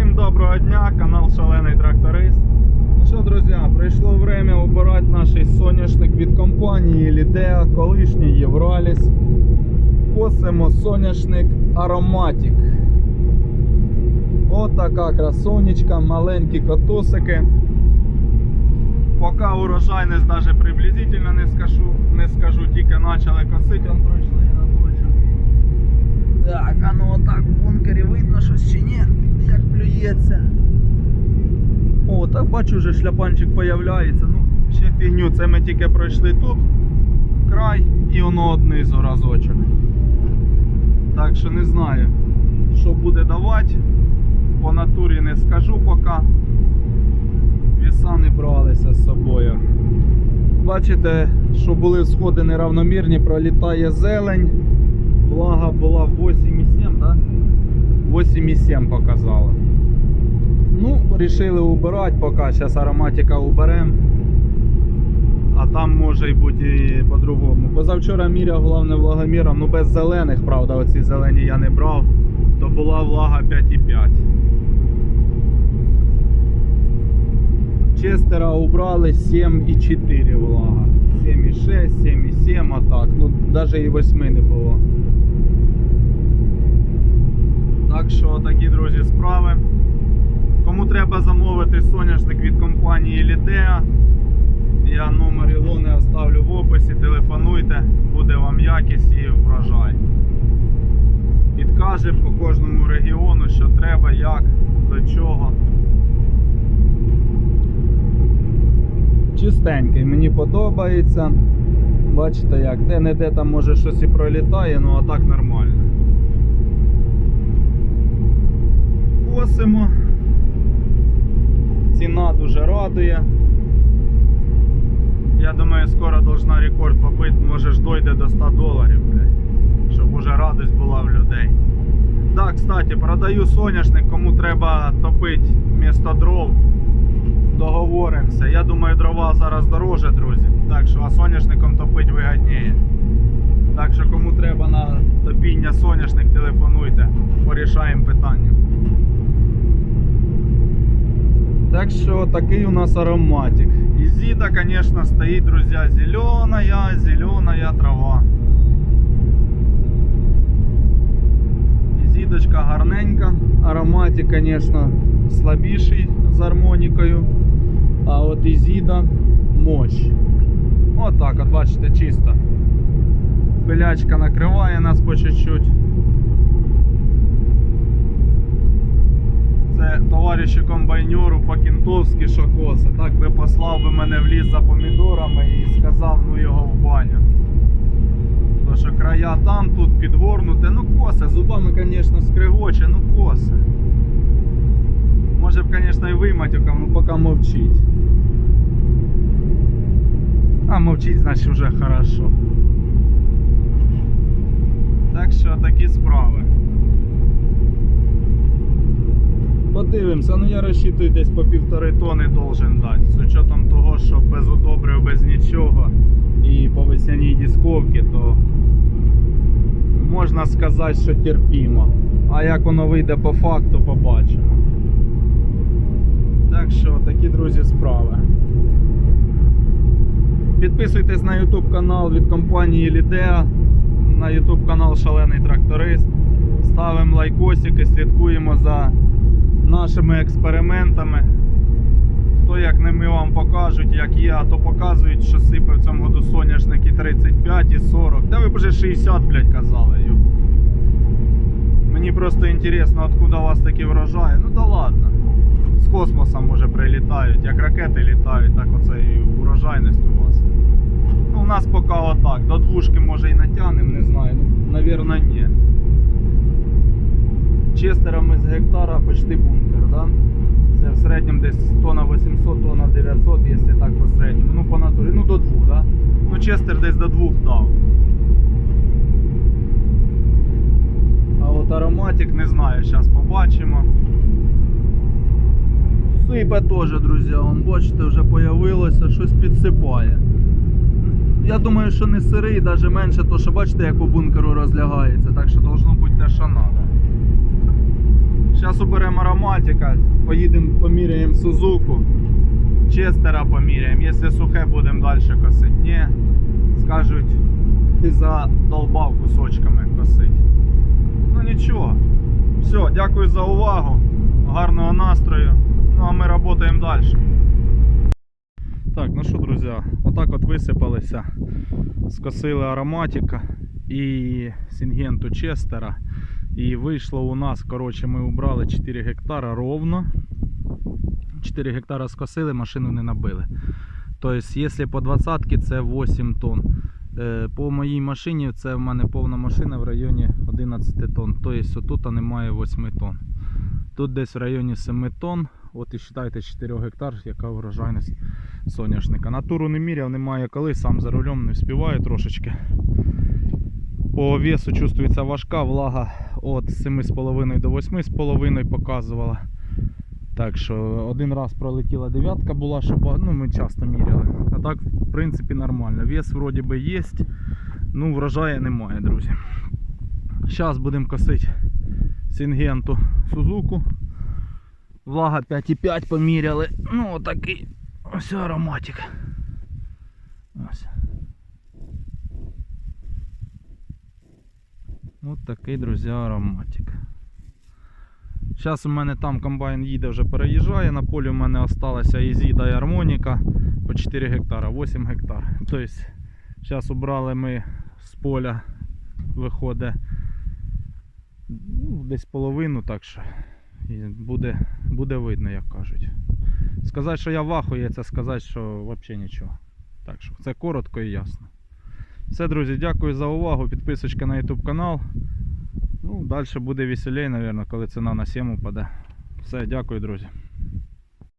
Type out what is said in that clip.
Всім доброго дня, канал Шалений Тракторист. Ну що, друзі, прийшло время обирати наш соняшник від компанії Лідеа, колишній Євраліс. Косимо соняшник Ароматік. Отака красунечка, маленькі котусики. Поки урожайність навіть приблизительно не скажу, не скажу, тільки почали косити, пройшли разочок. Так, а ну отак в бункері видно щось чи ні, як плюється. О, так бачу, вже шляпанчик появляється. Ну, ще фігню, це ми тільки пройшли тут, край і воно однизу разочок. Так що не знаю, що буде давати. По натурі не скажу поки. Віса не бралися з собою. Бачите, що були сходи неравномірні, пролітає зелень. Влага була 8,7, да? 8,7 показала. Ну, вирішили убирати поки. Зараз ароматика уберемо. А там може й бути і по-другому. Позавчора міряв головне влагоміром, ну без зелених, правда, оці зелені я не брав, то була влага 5,5. Честера убрали 7,4 влага. 7,6, 7,7, а так. Ну, навіть і 8 не було. Так що такі, друзі, справи. Кому треба замовити соняшник від компанії Лідеа, я номер Ілони оставлю в описі, телефонуйте, буде вам якість і врожай. Підкаже по кожному регіону, що треба, як, до чого. Чистенький, мені подобається. Бачите як, де-не-де там може щось і пролітає, ну а так нормально. Косимо. Дуже радує. Я думаю, скоро должна рекорд побити, може ж дойде до 100 доларів, блядь, щоб уже радость була в людей. Так, кстати, продаю соняшник, кому треба топити вмісто дров. Договоримося. Я думаю, дрова зараз дороже, друзі. Так що а соняшником топити вигідніше. Так що кому треба на топіння соняшник, телефонуйте, порішаємо питання. Так що такий у нас ароматик. І зіда, конечно, стоїть, друзі, зеленая, зеленая трава. І зідочка гарненька. Ароматик, конечно, слабіший з гармонікою. А от ізіда мощ. Отак, от бачите, чисто. Пилячка накриває нас по чуть-чуть. Це товаришу комбайнеру по-кінтовськи що косе. Так би послав би мене в ліс за помідорами і сказав, ну його в баню. То що края там, тут підгорнуте, ну косе, зубами, звісно, скригоче, ну косе. Може б, звісно, і виматюкав, ну поки мовчить. А мовчить, значить вже хорошо. Так що такі справи. Подивимося, ну я розчитую десь по півтори тони должен дати. З учетом того, що без удобрив, без нічого і по весняній дисковці, то можна сказати, що терпімо. А як воно вийде по факту, побачимо. Так що такі, друзі, справи. Підписуйтесь на YouTube канал від компанії Лідеа, на YouTube канал Шалений Тракторист. Ставимо лайкосики, слідкуємо за нашими експериментами. Хто як не ми вам покажуть, як є, а то показують, що сипе в цьому году соняшник і 35 і 40. Та ви б вже 60, блядь, казали. Ю. Мені просто інтересно, откуда у вас такі врожаї. Ну да ладно. З космоса може прилітають, як ракети літають, так оце і урожайність у вас. Ну, у нас поки отак. До двушки може і натягнемо, не знаю. Ну, навірно, ні. Честерами з гектара почти бункер, да? Це в середньому десь тонна 800, тонна 900, якщо так по середньому. Ну, по натурі, ну до двох, да? Ну, честер десь до двох дав. А от ароматик не знаю, зараз побачимо. Сипе теж, друзі, вон, бачите, вже появилося, щось підсипає. Я думаю, що не сирий, навіть менше, то що бачите, як по бункеру розлягається, так що должно бути те, що треба. Зараз оберемо ароматика, поїдемо поміряємо Сузуку. Честера поміряємо. Якщо сухе, будемо далі косити. Ні, скажуть, ти задолбав кусочками косить. Ну нічого. Все, дякую за увагу. Гарного настрою. Ну а ми працюємо далі. Так, ну що, друзі, отак от висипалися. Скосили ароматика і сінгенту Честера. І вийшло у нас, коротше, ми убрали 4 гектара ровно. 4 гектара скосили, машину не набили. Тобто, якщо по 20 це 8 тонн. Е, По моїй машині це в мене повна машина в районі 11 тонн. Тобто тут немає 8 тонн. Тут десь в районі 7 тонн. От і вважайте 4 гектар, яка врожайність соняшника. Натуру не міряв, немає коли, сам за рулем не вспіваю трошечки. По весу чувствується важка, влага від 7,5 до 8,5 показувала. Так що один раз пролетіла дев'ятка була, щоб ну, ми часто міряли. А так, в принципі, нормально. Вес вроді би є. Ну, врожаю немає, друзі. Зараз будемо косити сінгенту Сузуку. Влага 5,5 поміряли. Ну, отакий ось ароматик. Ось. Ось такий, друзі, ароматик. Зараз у мене там комбайн їде, вже переїжджає. На полі у мене осталася Ізіда і Армоніка по 4 гектара, 8 гектар. Тобто, зараз убрали ми з поля, виходить ну, десь половину, так що і буде, буде видно, як кажуть. Сказати, що я вахую, це сказати, що взагалі нічого. Так що це коротко і ясно. Все, друзі, дякую за увагу. Підписочка на YouTube канал. Ну, далі буде веселей, мабуть, коли ціна на 7 упаде. Все, дякую, друзі.